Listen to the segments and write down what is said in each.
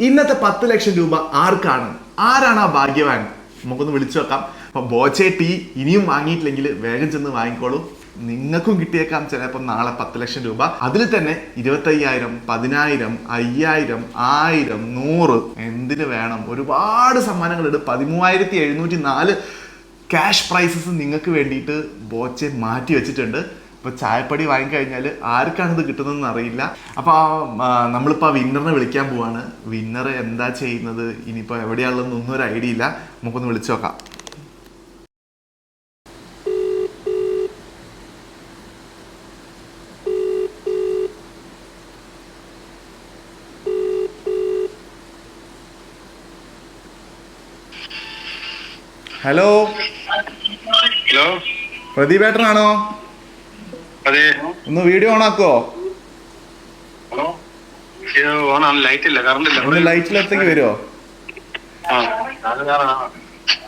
ഇന്നത്തെ പത്ത് ലക്ഷം രൂപ ആർക്കാണ്? ആരാണ് ആ ഭാഗ്യവാൻ? നമുക്കൊന്ന് വിളിച്ചു വെക്കാം അപ്പൊ ബോച്ചെ ടീ ഇനിയും വാങ്ങിയിട്ടില്ലെങ്കിൽ വേഗം ചെന്ന് വാങ്ങിക്കോളൂ. നിങ്ങൾക്കും കിട്ടിയേക്കാം ചിലപ്പോൾ നാളെ പത്ത് ലക്ഷം രൂപ. അതിൽ തന്നെ ഇരുപത്തയ്യായിരം പതിനായിരം അയ്യായിരം ആയിരം നൂറ് എന്തിന് വേണം? ഒരുപാട് സമ്മാനങ്ങളുണ്ട്. പതിമൂവായിരത്തി എഴുന്നൂറ്റി നാല് ക്യാഷ് പ്രൈസസ് നിങ്ങൾക്ക് വേണ്ടിയിട്ട് ബോച്ചെ മാറ്റി വെച്ചിട്ടുണ്ട്. ഇപ്പൊ ചായപ്പടി വാങ്ങിക്കഴിഞ്ഞാൽ ആർക്കാണ് ഇത് കിട്ടുന്നതെന്ന് അറിയില്ല. അപ്പൊ നമ്മളിപ്പോൾ നമ്മളിപ്പോ ആ വിന്നറിനെ വിളിക്കാൻ പോവാണ്. വിന്നർ എന്താ ചെയ്യുന്നത്? ഇനിയിപ്പോ എവിടെയാണെന്നൊന്നും ഒന്നും ഒരു ഐഡിയ ഇല്ല. നമുക്കൊന്ന് വിളിച്ചു നോക്കാം. ഹലോ? ഹലോ? പ്രദീപേട്ടനാണോ? അതെ ഒന്ന് വീഡിയോ ഓൺ ആക്കോ ഒന്ന് ലൈറ്റിലെത്തേക്ക് വരുമോ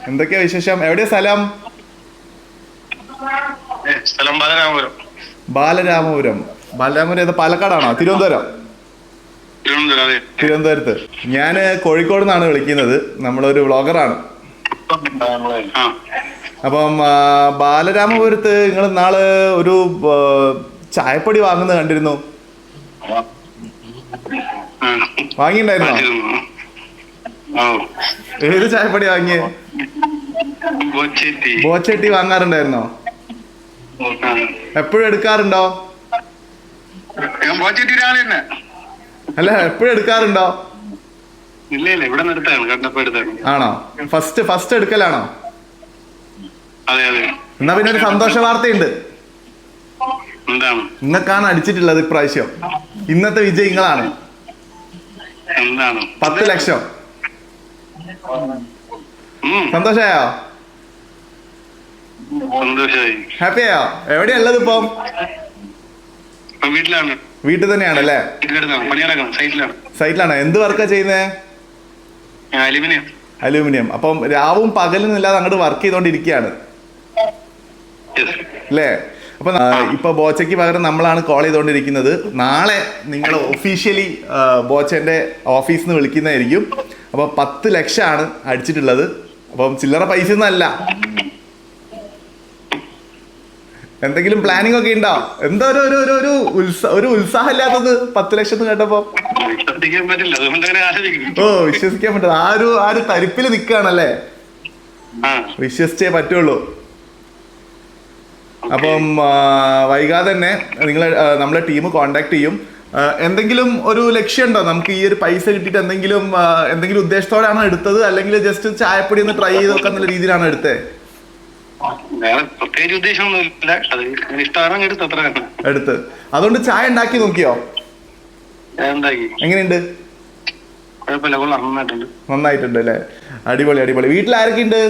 എന്തൊക്കെയാ വിശേഷം? എവിടെയാ സ്ഥലം? ബാലരാമപുരം. ബാലരാമപുരം. ബാലരാമപുരം ഏത്? പാലക്കാടാണോ? തിരുവനന്തപുരം. തിരുവനന്തപുരത്ത്. ഞാൻ കോഴിക്കോട് നിന്നാണ് വിളിക്കുന്നത്. നമ്മളൊരു വ്ളോഗറാണ്. അപ്പം ബാലരാമപുരത്ത് നിങ്ങൾ നാൾ ഒരു ചായപ്പൊടി വാങ്ങുന്നത് കണ്ടിരുന്നു. വാങ്ങിണ്ടായിരുന്നോ ഏത് ചായപ്പൊടി വാങ്ങിയേ? ബോച്ചട്ടി. വാങ്ങാറുണ്ടായിരുന്നോ. എപ്പോഴും എടുക്കാറുണ്ടോ? അല്ല എപ്പോഴും എടുക്കാറുണ്ടോ? ഇല്ല ഇല്ല ഇവിടെ എടുത്താണ്. ആണോ? ഫസ്റ്റ് ഫസ്റ്റ് എടുക്കലാണോ? അതെ അതെ. എന്നാ പിന്നെ ഒരു സന്തോഷ വാർത്തയുണ്ട് നിങ്ങൾക്കാണ് അടിച്ചിട്ടുള്ളത് ഇപ്രാവശ്യം. ഇന്നത്തെ വിജയം നിങ്ങളാണ് പത്ത് ലക്ഷം. സന്തോഷായോ? ഹാപ്പിയായോ? എവിടെയാ ഉള്ളത് ഇപ്പം വീട്ടിലാണ്. വീട്ടിൽ തന്നെയാണ് അല്ലേ സൈറ്റിലാണ്. എന്ത് വർക്കാ ചെയ്യുന്നേ? അലുമിനിയം. അലൂമിനിയം. അപ്പം രാവും പകലും ഇല്ലാതെ അങ്ങോട്ട് വർക്ക് ചെയ്തോണ്ടിരിക്കുകയാണ് അല്ലേ അപ്പൊ ഇപ്പൊ ബോച്ചയ്ക്ക് പകരം നമ്മളാണ് കോൾ ചെയ്തുകൊണ്ടിരിക്കുന്നത് നാളെ നിങ്ങൾ ഒഫീഷ്യലി ബോച്ചന്റെ ഓഫീസിൽ നിന്ന് വിളിക്കുന്നതായിരിക്കും. അപ്പൊ പത്ത് ലക്ഷമാണ് അടിച്ചിട്ടുള്ളത്. അപ്പം ചില്ലറ പൈസ ഒന്നല്ല എന്തെങ്കിലും പ്ലാനിങ് ഒക്കെ ഉണ്ടോ? എന്താ ഒരു ഒരു ഒരു ഒരു ഉത്സാ ഒരു ഉത്സാഹം ഇല്ലാത്തത് പത്ത് ലക്ഷം കേട്ടപ്പോ? ഓ വിശ്വസിക്കാൻ പറ്റില്ല. ആ ഒരു ആ ഒരു തരിപ്പിൽ നിൽക്കുകയാണല്ലേ ആ. വിശ്വസിച്ചേ പറ്റുള്ളൂ. അപ്പം വൈകാതെ തന്നെ നിങ്ങൾ നമ്മളെ ടീം കോണ്ടാക്ട് ചെയ്യും. എന്തെങ്കിലും ഒരു ലക്ഷ്യമുണ്ടോ? നമുക്ക് ഈ ഒരു പൈസ കിട്ടിയിട്ട് എന്തെങ്കിലും എന്തെങ്കിലും ഉദ്ദേശത്തോടെയാണോ എടുത്തത്? അല്ലെങ്കിൽ ജസ്റ്റ് ചായപ്പൊടി ഒന്ന് ട്രൈ ചെയ്ത് നോക്കാൻ എന്നുള്ള രീതിയിലാണോ എടുത്തത് പ്രത്യേകിച്ച് എടുത്ത് അതുകൊണ്ട് ചായ ഉണ്ടാക്കി നോക്കിയോ? എങ്ങനെയുണ്ട്? നന്നായിട്ടുണ്ട്. അല്ലേ? അടിപൊളി അടിപൊളി. വീട്ടിൽ ആരൊക്കെ ഉണ്ട്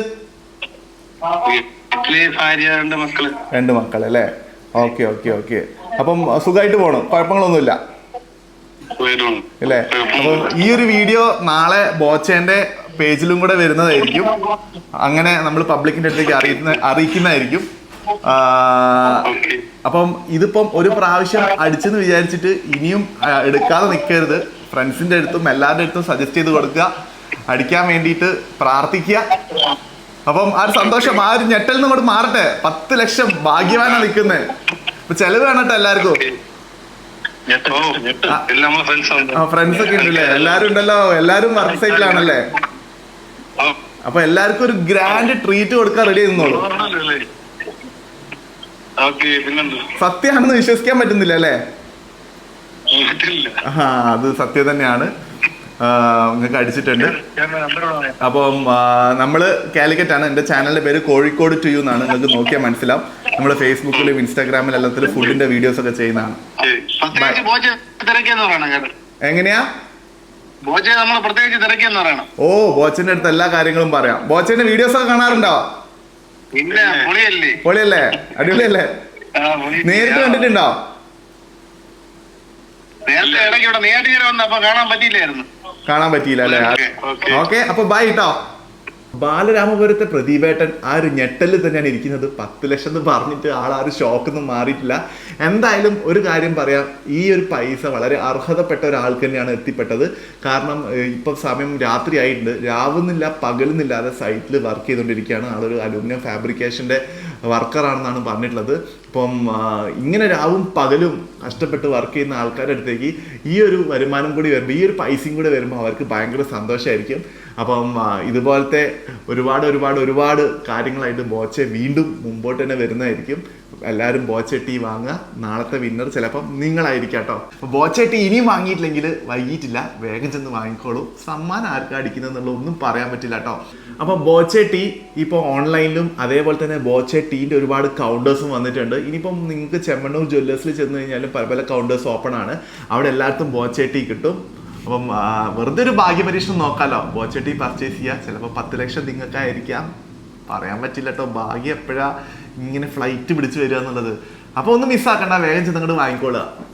വീട്ടിൽ ഭാര്യ രണ്ട് മക്കൾ. രണ്ട് മക്കൾ അല്ലേ? Okay okay okay. അപ്പം സുഖമായിട്ട് പോണം. കുഴപ്പങ്ങളൊന്നുമില്ല. അല്ലേ അപ്പം ഈ ഒരു വീഡിയോ നാളെ ബോച്ചേന്റെ പേജിലും കൂടെ വരുന്നതായിരിക്കും. അങ്ങനെ നമ്മൾ പബ്ലിക്കിന്റെ അടുത്തേക്ക് അറിയിക്കുന്ന അറിയിക്കുന്നതായിരിക്കും. അപ്പം ഇതിപ്പം ഒരു പ്രാവശ്യം അടിച്ചെന്ന് വിചാരിച്ചിട്ട് ഇനിയും എടുക്കാതെ നിൽക്കരുത് ഫ്രണ്ട്സിന്റെ അടുത്തും എല്ലാവരുടെ അടുത്തും സജസ്റ്റ് ചെയ്ത് കൊടുക്കുക. അടിക്കാൻ വേണ്ടിയിട്ട് പ്രാർത്ഥിക്കുക. അപ്പം ആ ഒരു സന്തോഷം ആ ഒരു ഞെട്ടൽ നിന്ന് അങ്ങോട്ട് മാറട്ടെ. പത്ത് ലക്ഷം ഭാഗ്യവാനാ നിൽക്കുന്നത് അപ്പൊ ചെലവ് വേണട്ടെ എല്ലാവർക്കും. ഫ്രണ്ട്സ് ഒക്കെ ഉണ്ടല്ലേ? എല്ലാരും ഉണ്ടല്ലോ. എല്ലാരും വർക്ക് സൈറ്റിലാണല്ലേ അപ്പൊ എല്ലാവർക്കും ഒരു ഗ്രാൻഡ് ട്രീറ്റ് കൊടുക്കാൻ റെഡി നിന്നോളൂ സത്യാണെന്ന് സത്യമാണെന്ന് വിശ്വസിക്കാൻ പറ്റുന്നില്ല അല്ലേ? ആ അത് സത്യം തന്നെയാണ്. നിങ്ങൾക്ക് അടിച്ചിട്ടുണ്ട്. അപ്പം നമ്മൾ കാലിക്കറ്റ് ആണ് എന്റെ ചാനലിന്റെ പേര് കോഴിക്കോട് ടു യു എന്നാണ്. നിങ്ങൾക്ക് നോക്കിയാൽ മനസ്സിലാവും. നമ്മൾ ഫേസ്ബുക്കിലും ഇൻസ്റ്റാഗ്രാമിലും എല്ലാത്തിലും ഫുഡിന്റെ വീഡിയോസ് ഒക്കെ ചെയ്യുന്നതാണ് എങ്ങനെയാ? ഓ ബോച്ചന്റെ അടുത്ത് എല്ലാ കാര്യങ്ങളും പറയാം. ബോച്ചന്റെ വീഡിയോസ് ഒക്കെ കാണാറുണ്ടോ പൊളിയല്ലേ? പൊളിയല്ലേ? അടിപൊളിയല്ലേ. നേരിട്ട് കണ്ടിട്ടുണ്ടോ? നേരത്തെ ഇടയ്ക്ക് ഇവിടെ നേരിട്ട് വന്നപ്പോ കാണാൻ പറ്റിയില്ലായിരുന്നു. കാണാൻ പറ്റിയില്ല അല്ലേ ഓക്കെ, അപ്പൊ ബൈ കേട്ടോ ബാലരാമപുരത്തെ പ്രദീപേട്ടൻ ആ ഒരു ഞെട്ടലിൽ തന്നെയാണ് ഇരിക്കുന്നത്. പത്ത് ലക്ഷം എന്ന് പറഞ്ഞിട്ട് ആൾ ആ ഒരു ഷോക്കൊന്നും മാറിയിട്ടില്ല. എന്തായാലും ഒരു കാര്യം പറയാം. ഈ ഒരു പൈസ വളരെ അർഹതപ്പെട്ട ഒരാൾക്ക് തന്നെയാണ് എത്തിപ്പെട്ടത്. കാരണം ഇപ്പൊ സമയം രാത്രി ആയിട്ടുണ്ട്. രാവുന്നില്ല പകലുന്നില്ലാതെ സൈറ്റിൽ വർക്ക് ചെയ്തുകൊണ്ടിരിക്കുകയാണ്. ആളൊരു അലൂമിനിയം ഫാബ്രിക്കേഷന്റെ വർക്കറാണെന്നാണ് പറഞ്ഞിട്ടുള്ളത്. ഇപ്പം ഇങ്ങനെ രാവും പകലും കഷ്ടപ്പെട്ട് വർക്ക് ചെയ്യുന്ന ആൾക്കാരുടെ അടുത്തേക്ക് ഈ ഒരു വരുമാനം കൂടി വരുമ്പോൾ ഈ ഒരു പൈസയും കൂടി വരുമ്പോൾ അവർക്ക് ഭയങ്കര സന്തോഷമായിരിക്കും അപ്പം ഇതുപോലത്തെ ഒരുപാട് ഒരുപാട് ഒരുപാട് കാര്യങ്ങളായിട്ട് ബോച്ചെ വീണ്ടും മുമ്പോട്ട് തന്നെ വരുന്നതായിരിക്കും. എല്ലാവരും ബോച്ചെ ടീ വാങ്ങുക. നാളത്തെ വിന്നർ ചിലപ്പം നിങ്ങളായിരിക്കാം കേട്ടോ. അപ്പോൾ ബോച്ചെ ഇനിയും വാങ്ങിയിട്ടില്ലെങ്കിൽ വൈകിട്ടില്ല. വേഗം ചെന്ന് വാങ്ങിക്കോളൂ. സമ്മാനം ആർക്കാ അടിക്കുന്നതെന്നുള്ള ഒന്നും പറയാൻ പറ്റില്ല കേട്ടോ. അപ്പോൾ ബോച്ചെ ടീ ഇപ്പോൾ ഓൺലൈനിലും അതേപോലെ തന്നെ ബോച്ചെ ടീന്റെ ഒരുപാട് കൗണ്ടേഴ്സും വന്നിട്ടുണ്ട്. ഇനിയിപ്പം നിങ്ങൾക്ക് ചെമ്മണ്ണൂർ ജ്വല്ലേഴ്സിൽ ചെന്ന് കഴിഞ്ഞാലും പല പല കൗണ്ടേഴ്സ് ഓപ്പൺ ആണ്. അവിടെ എല്ലായിടത്തും ബോച്ചെ ടീ കിട്ടും. അപ്പം വെറുതെ ഒരു ഭാഗ്യപരീക്ഷണം നോക്കാലോ. ബോച്ചെ പർച്ചേസ് ചെയ്യുക ചിലപ്പോൾ പത്ത് ലക്ഷം നിങ്ങൾക്കായിരിക്കാം. പറയാൻ പറ്റില്ല കേട്ടോ. ഭാഗ്യം എപ്പോഴാ ഇങ്ങനെ ഫ്ലൈറ്റ് പിടിച്ച് വരിക എന്നുള്ളത്. അപ്പോൾ ഒന്ന് മിസ്സാക്കണ്ട വേഗം ചെന്നങ്ങോട്ട് വാങ്ങിക്കോളുക.